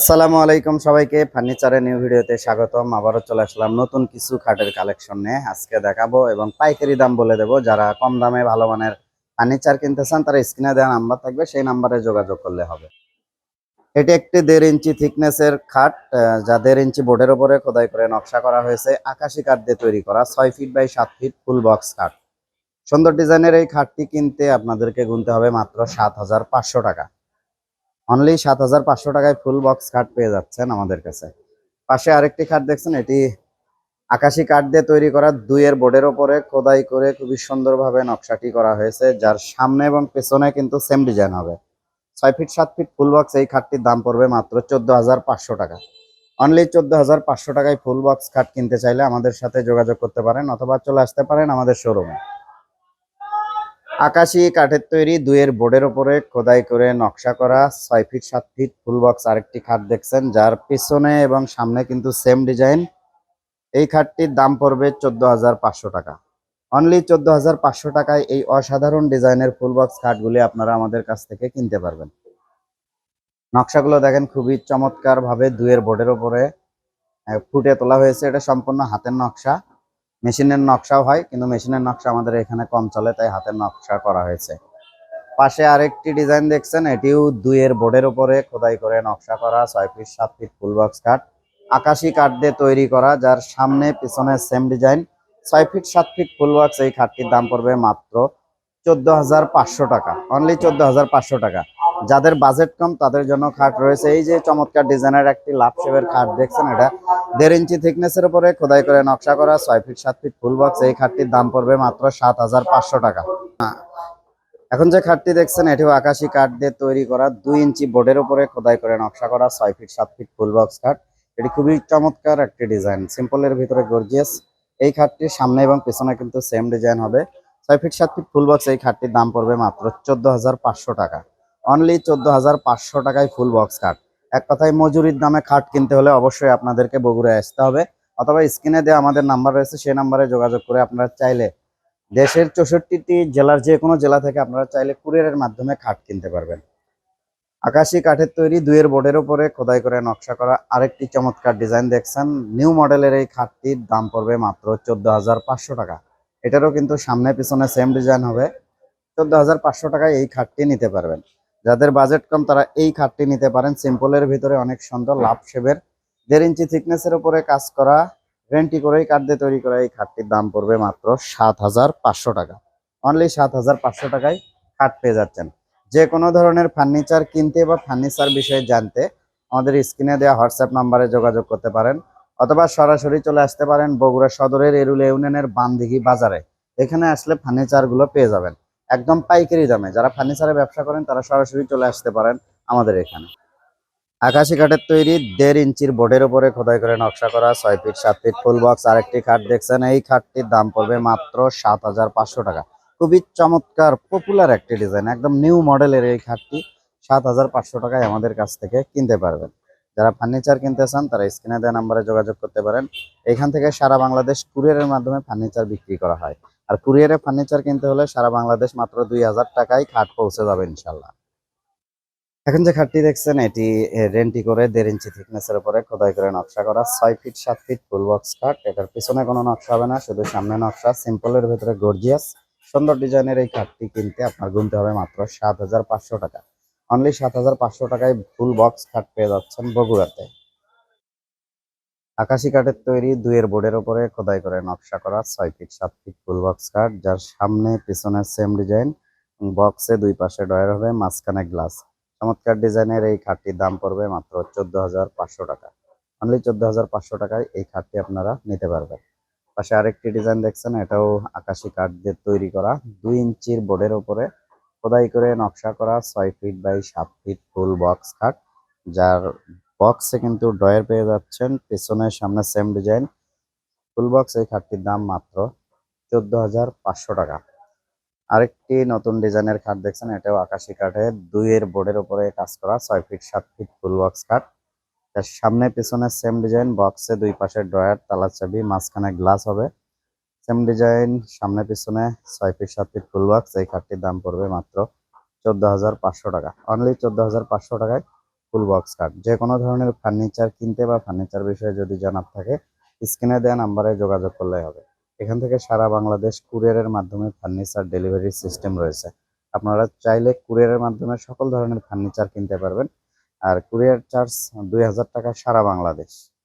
আসসালামু আলাইকুম সবাইকে। ফার্নিচারের নিউ ভিডিওতে স্বাগতম। আবারও চলে আসলাম নতুন কিছু খাটের কালেকশন নিয়ে। আজকে দেখাবো এবং পাইকারি দাম বলে দেবো। যারা কম দামে ভালো মানের ফার্নিচার কিনতে চান, তারা স্ক্রিনে দেওয়া নাম্বার থাকবে, সেই নাম্বারে যোগাযোগ করলে হবে। এটি একটি দেড় ইঞ্চি থিকনেসের খাট যা দেড় ইঞ্চি বোর্ডের উপরে খোদাই করে নকশা করা হয়েছে। আকাশি কাঠ দিয়ে তৈরি করা, ছয় ফিট বাই সাত ফিট ফুল বক্স খাট সুন্দর ডিজাইনের এই খাটটি কিনতে আপনাদেরকে গুনতে হবে মাত্র সাত হাজার পাঁচশো টাকা। অনলি সাত হাজার পাঁচশো টাকায় ফুল বক্স কাঠ পেয়ে যাচ্ছেন আমাদের কাছে। পাশে আরেকটি খাট দেখছেন, এটি আকাশি কাঠ দিয়ে তৈরি করা দুইয়ের বোর্ডের ওপরে খোদাই করে খুবই সুন্দরভাবে নকশাটি করা হয়েছে, যার সামনে এবং পেছনে কিন্তু সেম ডিজাইন হবে। ছয় ফিট সাত ফিট ফুল বক্স এই খাটটির দাম পড়বে মাত্র চোদ্দ হাজার পাঁচশো টাকা। অনলি চোদ্দ হাজার পাঁচশো টাকায় ফুল বক্স খাট কিনতে চাইলে আমাদের সাথে যোগাযোগ করতে পারেন অথবা চলে আসতে পারেন আমাদের শোরুমে আকাশি কাঠের তৈরি দুইয়ের বোর্ডের উপরে খোদাই করে নকশা করা ছয় ফিট সাত ফিট ফুল বক্স আরেকটি খাট দেখছেন যার পিছনে এবং সামনে কিন্তু সেম ডিজাইন এই খাটটির দাম পড়বে চোদ্দ হাজার পাঁচশো টাকা। অনলি চোদ্দ হাজার পাঁচশো টাকায় এই অসাধারণ ডিজাইনের ফুল বক্স খাটগুলি আপনারা আমাদের কাছ থেকে কিনতে পারবেন। নকশাগুলো দেখেন খুবই চমৎকার ভাবে দুইয়ের বোর্ডের আহ, ফুটে তোলা হয়েছে। এটা সম্পূর্ণ হাতের নকশা। মেশিনের নকশাও হয়, কিন্তু মেশিনের নকশা আমাদের এখানে কম চলে, তাই হাতের নকশা করা হয়েছে। পাশে আরেকটি ডিজাইন দেখছেন, এটিও দুইয়ের বোর্ডের উপরে খোদাই করে নকশা করা, ছয় ফিট, সাত ফিট ফুল বক্স কাঠ আকাশি কাঠ দিয়ে তৈরি করা, যার সামনে পিছনে সেম ডিজাইন, ছয় ফিট, সাত ফিট ফুল বক্স, এই খাটটির দাম পড়বে মাত্র চোদ্দ হাজার পাঁচশো টাকা অনলি চোদ্দ হাজার পাঁচশো টাকা। যাদের বাজেট কম, তাদের জন্য খাট রয়েছে। এই যে চমৎকার ডিজাইনের একটি লাভ শেপের খাট দেখছেন, এটা দেড় ইঞ্চি থিকনেসের উপরে খোদাই করে নকশা করা, ছয় ফিট সাত ফিট ফুল বক্স এই খাটটির দাম পড়বে মাত্র সাত হাজার পাঁচশো টাকা। এখন যে খাটটি দেখছেন, এটিও আকাশি কাঠ দিয়ে তৈরি করা। দুই ইঞ্চি বোর্ডের উপরে খোদাই করে নকশা করা, ছয় ফিট সাত ফিট ফুল বক্স খাট। এটি খুবই চমৎকার একটি ডিজাইন। সিম্পলের ভিতরে গর্জিয়াস এই খাটটির সামনে এবং পেছনে কিন্তু সেম ডিজাইন হবে। ছয় ফিট সাত ফিট ফুল বক্স এই খাটটির দাম পড়বে মাত্র চোদ্দ হাজার পাঁচশো টাকা। অনলি চোদ্দ হাজার পাঁচশো টাকায় ফুল বক্স খাট। এক কথায় মজুরির দামে খাট কিনতে হলে অবশ্যই আপনাদেরকে বগুড়ায় আসতে হবে। অথবা স্ক্রিনে দেওয়া আমাদের নাম্বার রয়েছে, সেই নাম্বারে যোগাযোগ করে আপনারা চাইলে দেশের চৌষট্টিটি জেলার যে কোনো জেলা থেকে আপনারা চাইলে কুরিয়ারের মাধ্যমে খাট কিনতে পারবেন। আকাশি কাঠের তৈরি দুইয়ের বোর্ডের উপরে খোদাই করে নকশা করা আরেকটি চমৎকার ডিজাইন দেখছেন। নিউ মডেলের এই খাটটির দাম পড়বে মাত্র চোদ্দ হাজার পাঁচশো টাকা। এটারও কিন্তু সামনে পিছনে সেম ডিজাইন হবে। চোদ্দ হাজার পাঁচশো টাকায় এই খাটটি নিতে পারবেন। যাদের বাজেট কম, তারা এই খাটটি নিতে পারেন। সিম্পলের ভিতরে অনেক সুন্দর লাভ শেপের দেড় ইঞ্চি থিকনেসের উপরে কাজ করা রেন্টি করেই, কাঠ দিয়ে তৈরি করা এই খাটটির দাম পড়বে মাত্র সাত হাজার পাঁচশো টাকা। অনলি সাত হাজার পাঁচশো টাকায় খাট পেয়ে যাচ্ছেন। যে কোনো ধরনের ফার্নিচার কিনতে বা ফার্নিচার বিষয়ে জানতে আমাদের স্ক্রিনে দেওয়া হোয়াটসঅ্যাপ নাম্বারে যোগাযোগ করতে পারেন অথবা সরাসরি চলে আসতে পারেন বগুড়া সদরের এরুল ইউনিয়নের বানদিঘি বাজারে। এখানে আসলে ফার্নিচারগুলো পেয়ে যাবেন। একদম পাইকারি দামে। যারা ফার্নিচারের ব্যবসা করেন, তারা সরাসরি চলে আসতে পারেন আমাদের এখানে। আকাশি কাঠের তৈরি দেড় ইঞ্চির বোর্ডের উপরে খোদাই করে নকশা করা, ছয় ফিট, সাত ফিট ফুল বক্স, আরেকটি খাট দেখছেন। এই খাটটির দাম পড়বে মাত্র সাত হাজার পাঁচশো টাকা। খুবই চমৎকার পপুলার একটি ডিজাইন একদম নিউ মডেলের এই খাটটি সাত হাজার পাঁচশো টাকায় আমাদের কাছ থেকে কিনতে পারবেন। যারা ফার্নিচার কিনতে চান, তারা স্ক্রিনে দেওয়া নাম্বারে যোগাযোগ করতে পারেন। এখান থেকে সারা বাংলাদেশ কুরিয়ারের মাধ্যমে ফার্নিচার বিক্রি করা হয়। আর কুরিয়ারে ফার্নিচার কিনতে হলে সারা বাংলাদেশ মাত্র দুই হাজার টাকায় খাট পৌঁছে যাবে ইনশাল্লাহ। এখন যে খাটটি দেখছেন, এটি রেন্টি করে দেড় ইঞ্চি থিকনেসের উপরে খোদাই করে নকশা করা, ছয় ফিট, সাত ফিট ফুল বক্স খাট। এটার পিছনে কোনো নকশা হবে না, শুধু সামনে নকশা সিম্পলের ভিতরে গর্জিয়াস সুন্দর ডিজাইনের এই খাটটি কিনতে আপনার গুনতে হবে মাত্র সাত হাজার পাঁচশো টাকা। অনলি সাত হাজার পাঁচশো টাকায় ফুল বক্স খাট পেয়ে যাচ্ছেন বগুড়াতে। আকাশি কাঠের তৈরি দুইয়ের বোর্ডের উপরে খোদাই করে নকশা করা ছয় ফিট, সাত ফিট ফুল বক্স কাঠ, যার সামনে পিছনে সেম ডিজাইন বক্সে দুই পাশে ডয়ার হবে, মাঝখানে গ্লাস চমৎকার ডিজাইনের এই খাটটির দাম পড়বে মাত্র চোদ্দ হাজার পাঁচশো টাকা। অনলি চোদ্দ হাজার পাঁচশো টাকায় এই খাটটি আপনারা নিতে পারবেন। পাশে আরেকটি ডিজাইন দেখছেন, এটাও আকাশি কাঠ দিয়ে তৈরি করা। দুই ইঞ্চির বোর্ডের ওপরে খোদাই করে নকশা করা ছয় ফিট বাই সাত ফিট ফুল বক্স খাট যার বক্সে কিন্তু ডয়ার পেয়ে যাচ্ছেন। পেছনে সামনে সেম ডিজাইন ফুল বক্স এই খাটটির দাম মাত্র চোদ্দ হাজার পাঁচশো টাকা। আরেকটি নতুন ডিজাইনের খাট দেখছেন, এটাও আকাশি কাঠে। দুইয়ের বোর্ডের উপরে কাজ করা ছয় ফিট সাত ফিট ফুল বক্স খাট। তার সামনে পেছনে সেম ডিজাইন বক্সে দুই পাশে ড্রয়ার তালা চাবি, মাঝখানে গ্লাস হবে। সেম ডিজাইন সামনে পিছনে ছয় ফিট সাত ফিট ফুল বক্স এই খাটটির দাম পড়বে মাত্র চোদ্দ হাজার পাঁচশো টাকা। অনলি চোদ্দ হাজার পাঁচশো টাকায় ফুল বক্স কাঠ যে কোনো ধরনের ফার্নিচার কিনতে বা ফার্নিচার বিষয়ে যদি জানার থাকে, স্ক্রিনে দেওয়া নাম্বারে যোগাযোগ করলে হবে। এখান থেকে সারা বাংলাদেশ কুরিয়ারের মাধ্যমে ফার্নিচার ডেলিভারি সিস্টেম রয়েছে। আপনারা চাইলে কুরিয়ারের মাধ্যমে সকল ধরনের ফার্নিচার কিনতে পারবেন। আর কুরিয়ার চার্জ দুই হাজার টাকা সারা বাংলাদেশ।